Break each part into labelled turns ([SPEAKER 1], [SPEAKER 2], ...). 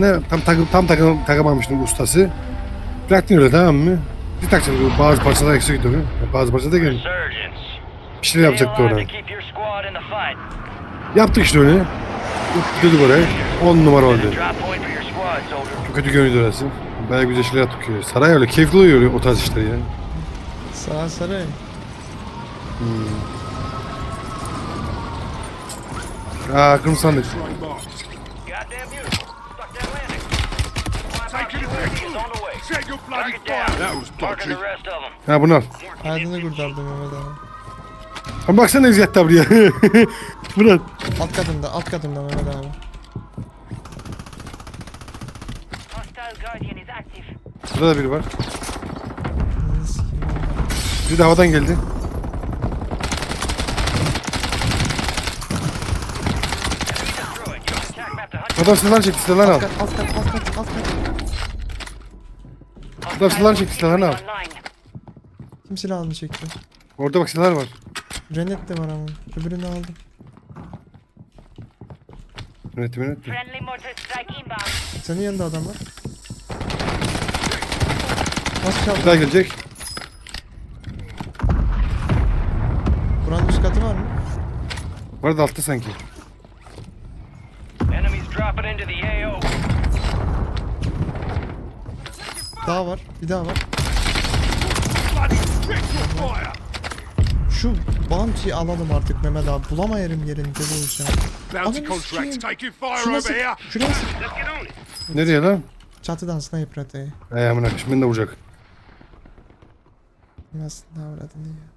[SPEAKER 1] Ne tam takım tam takım takamamıştım ustası. Bıraktın öyle tamam mı? Bir takacak bazı parçalar eksik duruyor. Bazı parçalar da.
[SPEAKER 2] Resurgence.
[SPEAKER 1] Bir şeyler yapacaktı orada. Yaptık işte öyle. Dedik oraya. 10 numara oldu. Çok kötü görünüyordu orası. Bayağı güzel şeyler yaptık. ya. Saray öyle keyifli oluyor o tarz işler ya.
[SPEAKER 3] Sağ saray.
[SPEAKER 1] Aa kırmızı sandık. Ha bunu al.
[SPEAKER 3] Hayatını kurtardı Mehmet abi.
[SPEAKER 1] Ama baksana eziyette buraya. Murat.
[SPEAKER 3] Alt katında, alt katında Mehmet abi.
[SPEAKER 1] Burada da biri var. Biri de havadan geldi. Adam silahını çekti silahını al.
[SPEAKER 3] Alt kat, alt kat, alt kat, alt kat.
[SPEAKER 1] Adam silahını çekti silahını al.
[SPEAKER 3] Kim silahını çekti?
[SPEAKER 1] Orada bak silahlar var.
[SPEAKER 3] Renet de var ama. Öbürünü aldım.
[SPEAKER 1] Yönetim yönetim.
[SPEAKER 4] Friendly mortar strike inbound.
[SPEAKER 3] Senin yanında adam var. Nasıl
[SPEAKER 1] Bir
[SPEAKER 3] çaldı?
[SPEAKER 1] daha gelecek.
[SPEAKER 3] Buranın üst katı var mı?
[SPEAKER 1] Var da altta sanki.
[SPEAKER 3] Daha var. Bir daha var. Şu bounty'yi alalım artık Mehmet abi. Bulamayarım yerini deli olacağım.
[SPEAKER 5] Bounty
[SPEAKER 3] Ananı sikeyim. Şuna sık. sık.
[SPEAKER 2] İt.
[SPEAKER 1] Nereye lan?
[SPEAKER 3] Çatıdan sniper atayı.
[SPEAKER 1] Ay amına koyayım beni de vuracak.
[SPEAKER 3] Nasıl avradını ya.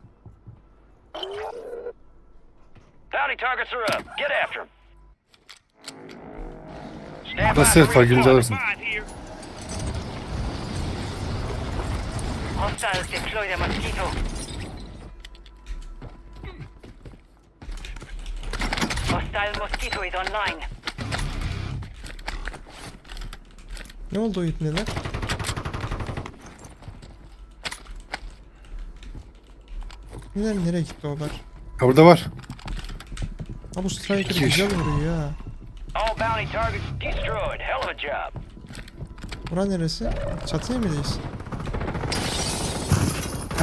[SPEAKER 2] Bounty targets are up. Get after them. Stand
[SPEAKER 1] Burada
[SPEAKER 2] by
[SPEAKER 1] self
[SPEAKER 4] Hostiles deploy the mosquito. Hostile mosquito is online.
[SPEAKER 3] Ne oldu o ipneler? Nereye, nereye gitti o var?
[SPEAKER 1] Ha burada var.
[SPEAKER 3] Ha bu striker güzel vuruyor ha.
[SPEAKER 2] All bounty targets destroyed. Hell of a job.
[SPEAKER 3] Bura neresi? Çatıya mı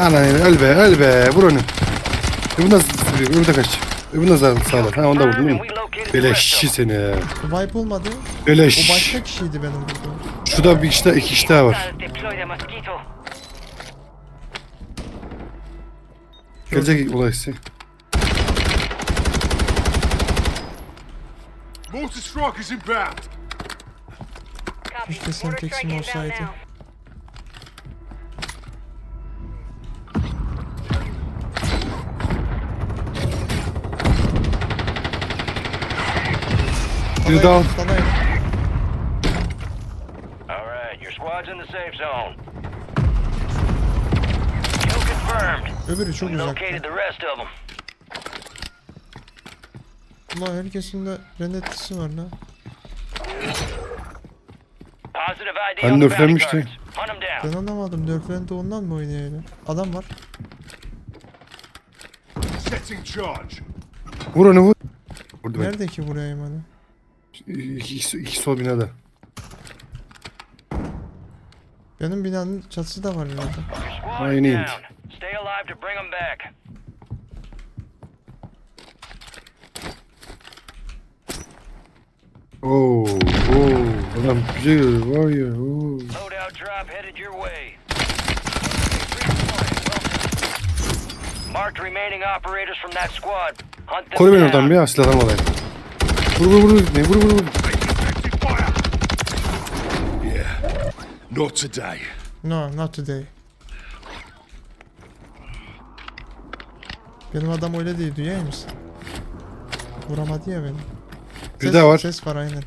[SPEAKER 3] değilsin?
[SPEAKER 1] Anan öl be öl be vur onu. Öbür nasıl sürüyor? Öbür de kaç. Öbür nasıl sağlar? Ha onda vurdun değil mi? Beleşçi seni.
[SPEAKER 3] Wipe olmadı. O
[SPEAKER 1] Beleş.
[SPEAKER 3] başka kişiydi benim vurduğum.
[SPEAKER 1] Şurada bir kişi daha, iki kişi daha var. Gelecek olaysı.
[SPEAKER 5] Mortar strike is inbound.
[SPEAKER 3] Keşke sen teksin olsaydı.
[SPEAKER 4] Now.
[SPEAKER 1] Biri daha.
[SPEAKER 3] Sana
[SPEAKER 2] All right, your squad's in the safe zone. Kill confirmed.
[SPEAKER 3] Öbürü çok
[SPEAKER 2] We located
[SPEAKER 3] uzakta.
[SPEAKER 2] the rest of them.
[SPEAKER 3] Ulan herkesin de renetlisi var lan.
[SPEAKER 2] Positive ID on the bounty
[SPEAKER 1] nerflenmişti.
[SPEAKER 2] targets. Hunt them down.
[SPEAKER 3] Ben anlamadım. Nerflendi ondan mı oynuyor öyle? Adam var.
[SPEAKER 5] Setting charge.
[SPEAKER 1] Vur onu vur. Vurdu beni.
[SPEAKER 3] Nerede ki buraya hani?
[SPEAKER 1] İki, iki, iki sol binada.
[SPEAKER 3] Benim binanın çatısı da var
[SPEAKER 2] squad
[SPEAKER 1] Aynı int.
[SPEAKER 2] down. Stay alive to bring them back.
[SPEAKER 1] Oo, oo. Adam güzel var ya. Oo.
[SPEAKER 2] Loadout drop headed your way. Redeploying. Marked remaining operators from that squad. Hunt them
[SPEAKER 1] Koru beni oradan bir ya silahdan alayım. Vur vur vur. Ne vur vur.
[SPEAKER 5] Not today.
[SPEAKER 3] No, not today. Benim adam öyle değil duyuyor musun? Vuramadı ya beni.
[SPEAKER 1] Bir
[SPEAKER 3] Ses-
[SPEAKER 1] daha var.
[SPEAKER 3] Ses var aynen.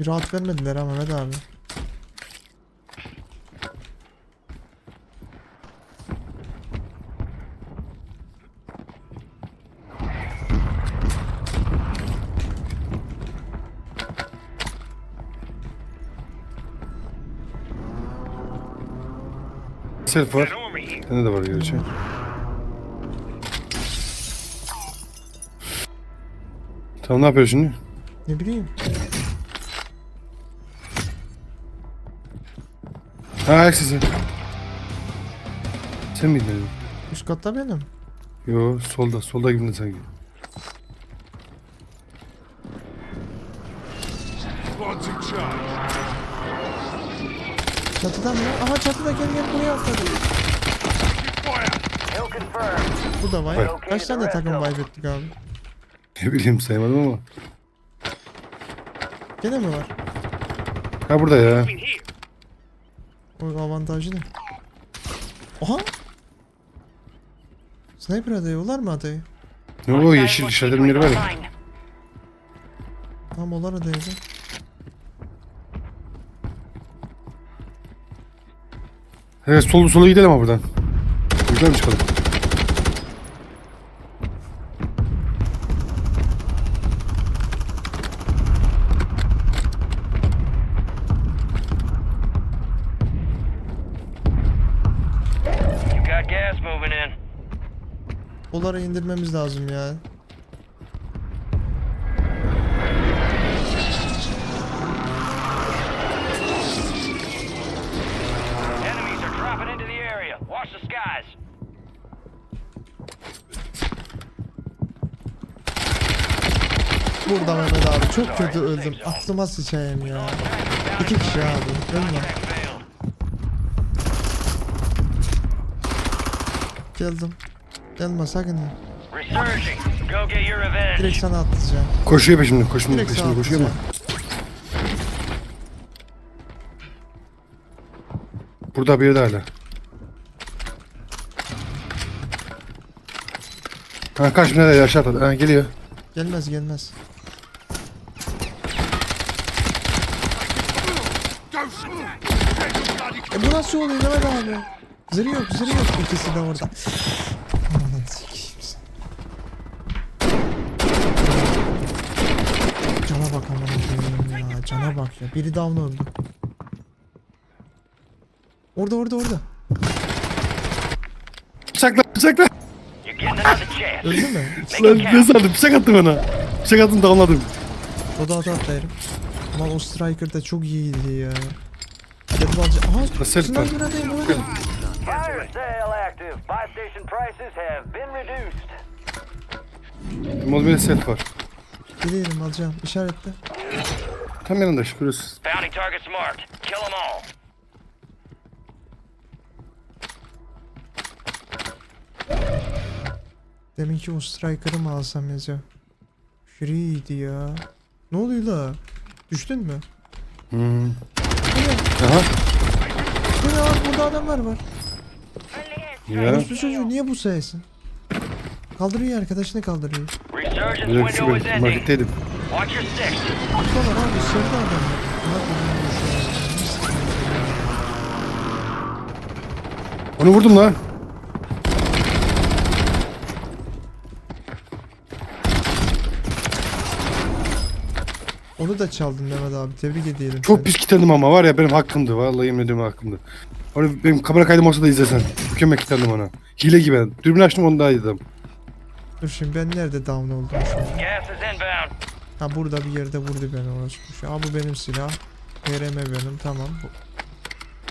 [SPEAKER 3] Bir rahat vermediler ama Mehmet abi.
[SPEAKER 1] Polis var. Sende de var gerçi. Tamam ne yapıyor şimdi?
[SPEAKER 3] Ne bileyim.
[SPEAKER 1] Ha ayak sesi. Sen miydin acaba?
[SPEAKER 3] Üst katta benim.
[SPEAKER 1] Yo solda solda gibiydi sanki.
[SPEAKER 5] Lots charge.
[SPEAKER 3] Çatıdan mı? Aha çatıda gel gel buraya atladı. Bu da var.
[SPEAKER 1] Evet.
[SPEAKER 3] Kaç tane takım kaybettik abi?
[SPEAKER 1] Ne bileyim saymadım ama.
[SPEAKER 3] Gene mi var?
[SPEAKER 1] Ha burada ya.
[SPEAKER 3] O avantajı ne? Oha! Sniper adayı var mı adayı?
[SPEAKER 1] Ne o yeşil işaretlerin yeri var ya.
[SPEAKER 3] Tamam olar adayı da.
[SPEAKER 1] Evet solu sola gidelim ama buradan. Buradan mı çıkalım?
[SPEAKER 2] You got gas moving in.
[SPEAKER 3] Oları indirmemiz lazım ya. Burada Mehmet abi çok kötü öldüm. Aklıma sıçayım ya. İki kişi abi. Ölme. Geldim. Gelme sakın. Direkt sana atlayacağım.
[SPEAKER 1] Koşuyor peşimde. Koşumda
[SPEAKER 3] Direkt
[SPEAKER 1] peşimde koşuyor mu? Burada bir yerde hala. Ha kaç aşağı atladı. Ha geliyor.
[SPEAKER 3] Gelmez gelmez. Nasıl oluyor Mehmet abi? Zırı yok zırı yok ikisi de orada. Aman sikeyim sen. Cana bak aman koyayım ya. Cana bak ya. Biri down öldü. Orada orada orada.
[SPEAKER 1] Bıçakla bıçakla.
[SPEAKER 3] Öldü mü?
[SPEAKER 1] Lan ne sandım? Bıçak attım ona. Bıçak attım damladım.
[SPEAKER 3] O da hata atlayırım. Aman o striker da çok iyiydi ya. Dedim alacak. Aha
[SPEAKER 1] Self var.
[SPEAKER 3] sniper adayım orada.
[SPEAKER 2] Fire sale active. Buy station prices have been reduced.
[SPEAKER 1] Molmeli set var.
[SPEAKER 3] Geliyorum alacağım. İşaretle.
[SPEAKER 1] Tam yanında şükürüz.
[SPEAKER 2] Bounty targets marked. Kill them all.
[SPEAKER 3] Deminki o striker'ı mı alsam yazıyor. Şuriydi ya. Ne oluyor la? Düştün mü?
[SPEAKER 1] Hmm.
[SPEAKER 3] Ne?
[SPEAKER 1] Aha.
[SPEAKER 3] Bu ne abi burada adamlar var.
[SPEAKER 1] Ya.
[SPEAKER 3] Orospu çocuğu niye bu sayesın? Kaldırıyor arkadaşını kaldırıyor.
[SPEAKER 1] Böyle bir şey böyle. Marketteydim.
[SPEAKER 3] Buradalar abi sırada adamlar. Şu an.
[SPEAKER 1] Onu vurdum lan.
[SPEAKER 3] Onu da çaldın Mehmet abi. Tebrik ediyorum.
[SPEAKER 1] Çok
[SPEAKER 3] seni.
[SPEAKER 1] pis kilitlendim ama var ya benim hakkımdı. Vallahi yemin ediyorum hakkımdı. Onu benim kamera kaydım olsa da izlesen. Mükemmel kilitlendim ona. Hile gibi. Dürbün açtım onu daha yedim.
[SPEAKER 3] Dur şimdi ben nerede down oldum şu an? Ha burada bir yerde vurdu beni. Şu an bu benim silah. PRM benim tamam. Bu...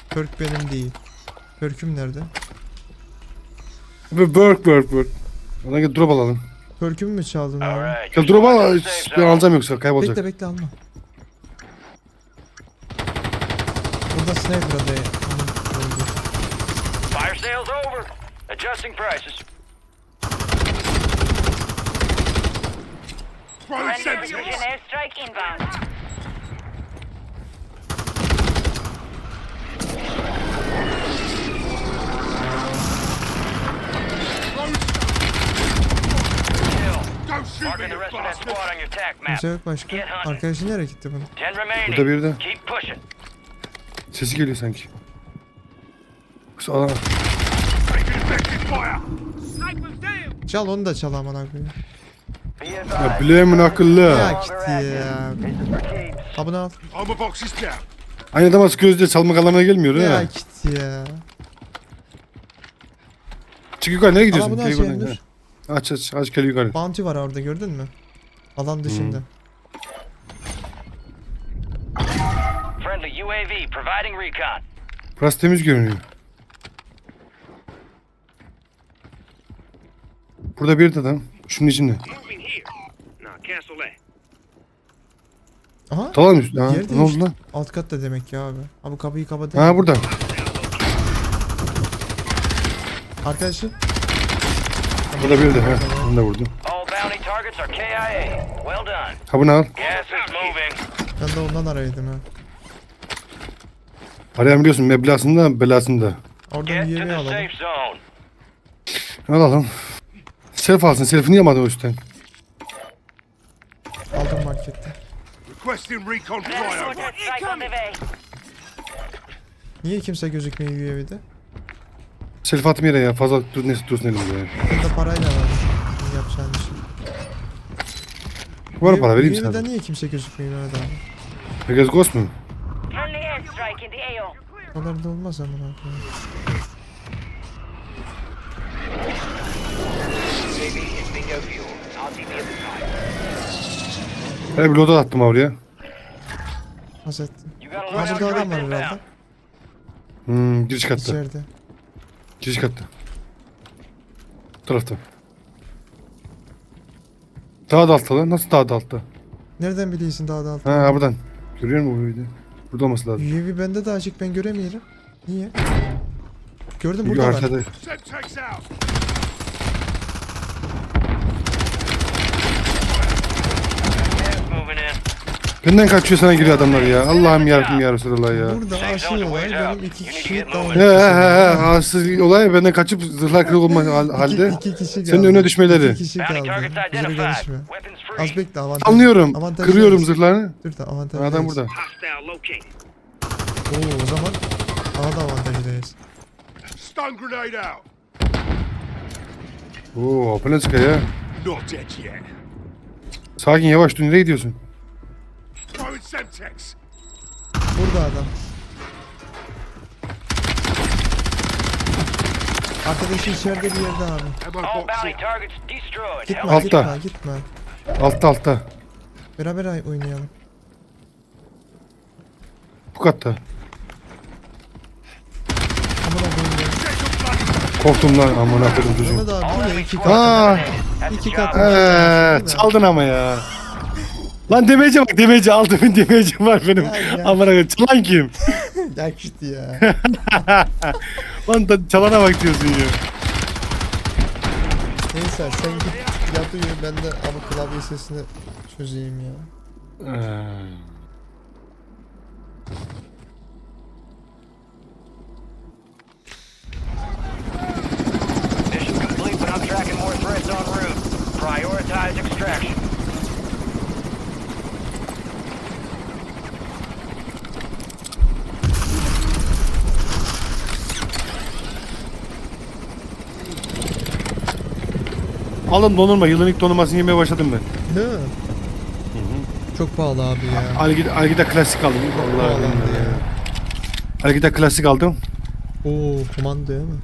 [SPEAKER 3] Perk benim değil. Perk'üm nerede?
[SPEAKER 1] Work work work. Ona gel drop alalım.
[SPEAKER 3] Perk'ümü mü çaldın abi?
[SPEAKER 1] Ya drop al. Ben alacağım yoksa kaybolacak.
[SPEAKER 3] Bekle bekle alma. Burada sniper adayı.
[SPEAKER 2] Fire sale's over. Adjusting prices.
[SPEAKER 4] Precision airstrike inbound.
[SPEAKER 2] Marking
[SPEAKER 5] me,
[SPEAKER 2] the
[SPEAKER 5] you
[SPEAKER 2] rest of that
[SPEAKER 5] bastard.
[SPEAKER 2] squad on your attack map.
[SPEAKER 3] Kimse yok başka. Arkadaşı nereye gitti bunun?
[SPEAKER 2] Ten remaining.
[SPEAKER 1] Burada bir de.
[SPEAKER 2] Keep pushing.
[SPEAKER 1] Sesi geliyor sanki.
[SPEAKER 5] Effective fire.
[SPEAKER 3] Çal onu da çal aman.
[SPEAKER 2] Be
[SPEAKER 1] Ya bileğimin akıllı.
[SPEAKER 3] Ya gitti ya. Ha bunu al.
[SPEAKER 1] Aynı adama gözde çalmak anlamına gelmiyor
[SPEAKER 3] Ya
[SPEAKER 1] ha.
[SPEAKER 3] gitti ya.
[SPEAKER 1] Çık yukarı nereye
[SPEAKER 3] Ama
[SPEAKER 1] gidiyorsun?
[SPEAKER 3] bunu açayım
[SPEAKER 1] yukarı.
[SPEAKER 3] dur.
[SPEAKER 1] Ha. Aç aç aç gel yukarı.
[SPEAKER 3] Bounty var orada gördün mü? Alan dışında.
[SPEAKER 2] Friendly UAV providing recon.
[SPEAKER 1] Burası temiz görünüyor. Burada bir adam. Şunun içinde.
[SPEAKER 6] Moving here. Nah, cancel that.
[SPEAKER 3] Aha.
[SPEAKER 1] Tamam üstü. Ha,
[SPEAKER 3] Yer
[SPEAKER 1] ne oldu lan?
[SPEAKER 3] Alt katta demek ya abi. Abi kapıyı kapat.
[SPEAKER 1] Ha burada.
[SPEAKER 3] Arkadaşı.
[SPEAKER 1] De. Ha, onu da vurdum.
[SPEAKER 2] All bounty targets are KIA. Well done.
[SPEAKER 1] Ha bunu al.
[SPEAKER 2] Gas is moving.
[SPEAKER 3] Ben de ondan araydım ha.
[SPEAKER 1] Arayabiliyorsun meblasında belasında.
[SPEAKER 3] Oradan
[SPEAKER 2] the
[SPEAKER 3] alalım.
[SPEAKER 2] safe zone.
[SPEAKER 1] Alalım. Self alsın. Selfini yamadın o üstten.
[SPEAKER 3] Aldım markette. Niye kimse gözükmüyor UAV'de?
[SPEAKER 1] Self atım yere ya. Fazla dur neyse dursun elimde ya.
[SPEAKER 3] Bende parayla var. Yapacağın bir şey.
[SPEAKER 1] Var para vereyim sana.
[SPEAKER 3] niye kimse gözükmüyor Mehmet abi?
[SPEAKER 1] Pegasus Ghost mu?
[SPEAKER 4] Friendly airstrike in the AO.
[SPEAKER 3] O kadar da olmaz ama.
[SPEAKER 1] Hele bir loadout attım oraya.
[SPEAKER 3] Az ettim.
[SPEAKER 2] You got a
[SPEAKER 3] Ha
[SPEAKER 2] loadout
[SPEAKER 3] burada adam var herhalde.
[SPEAKER 1] Hmm, giriş katta.
[SPEAKER 3] İçeride.
[SPEAKER 1] Giriş katta. Bu tarafta. Daha da altta lan. Nasıl daha da altta?
[SPEAKER 3] Nereden biliyorsun daha da alt?
[SPEAKER 1] Ha buradan. Görüyor musun bu videoyu? Burada olması lazım.
[SPEAKER 3] UAV bende de açık ben göremiyorum. Niye? Gördüm burada var.
[SPEAKER 2] Gas moving in.
[SPEAKER 1] Benden kaçıyor sana giriyor adamlar ya. Allah'ım yarabbim ya Resulallah ya.
[SPEAKER 3] Burada
[SPEAKER 2] Safe
[SPEAKER 3] aşı
[SPEAKER 2] zone's a
[SPEAKER 3] olay benim iki kişi.
[SPEAKER 1] He he he. Arsız olay benden kaçıp zırhlar kırık olma hal- halde.
[SPEAKER 3] İki, iki kişi kaldı.
[SPEAKER 1] Senin önüne düşmeleri.
[SPEAKER 3] İki kişi kaldı.
[SPEAKER 2] Weapons free.
[SPEAKER 3] Az bekle avantaj.
[SPEAKER 1] Anlıyorum.
[SPEAKER 3] avantaj
[SPEAKER 1] Kırıyorum
[SPEAKER 3] veririz.
[SPEAKER 1] zırhlarını.
[SPEAKER 3] Dur da avantaj
[SPEAKER 1] Adam
[SPEAKER 3] veririz.
[SPEAKER 1] burada.
[SPEAKER 6] Hostile located.
[SPEAKER 3] Oo o zaman daha da avantajlıyız.
[SPEAKER 5] Stun grenade out.
[SPEAKER 1] Oo, open sıkı ya.
[SPEAKER 5] Not dead yet.
[SPEAKER 1] Sakin yavaş dur nereye gidiyorsun?
[SPEAKER 3] Burada adam. Arkadaşı içeride bir yerde abi. Gitme
[SPEAKER 1] Altta.
[SPEAKER 3] gitme gitme.
[SPEAKER 1] Altta altta.
[SPEAKER 3] Beraber ay- oynayalım.
[SPEAKER 1] Bu katta.
[SPEAKER 3] Allah'ım ya.
[SPEAKER 1] Korktum lan amına koydum çocuğum.
[SPEAKER 3] Mehmet abi iki kat.
[SPEAKER 1] Aa.
[SPEAKER 3] İki kat.
[SPEAKER 1] Eee çaldın ama ya. Lan demece bak demece altımın demeci var benim.
[SPEAKER 3] Ya, ya.
[SPEAKER 1] Amına koyayım çalan kim?
[SPEAKER 3] Yakıştı ya.
[SPEAKER 1] Lan da çalana bak diyorsun ya.
[SPEAKER 3] Neyse sen git yat uyu ben de abi klavye sesini çözeyim ya.
[SPEAKER 1] Eee. Alın dondurma. Yılın ilk dondurmasını yemeye başladım ben.
[SPEAKER 3] Değil mi? Çok pahalı abi ya.
[SPEAKER 1] Algida, Algida klasik aldım.
[SPEAKER 3] Çok
[SPEAKER 1] billahi
[SPEAKER 3] ya.
[SPEAKER 1] Algida klasik aldım.
[SPEAKER 3] Oo kumanda değil mi?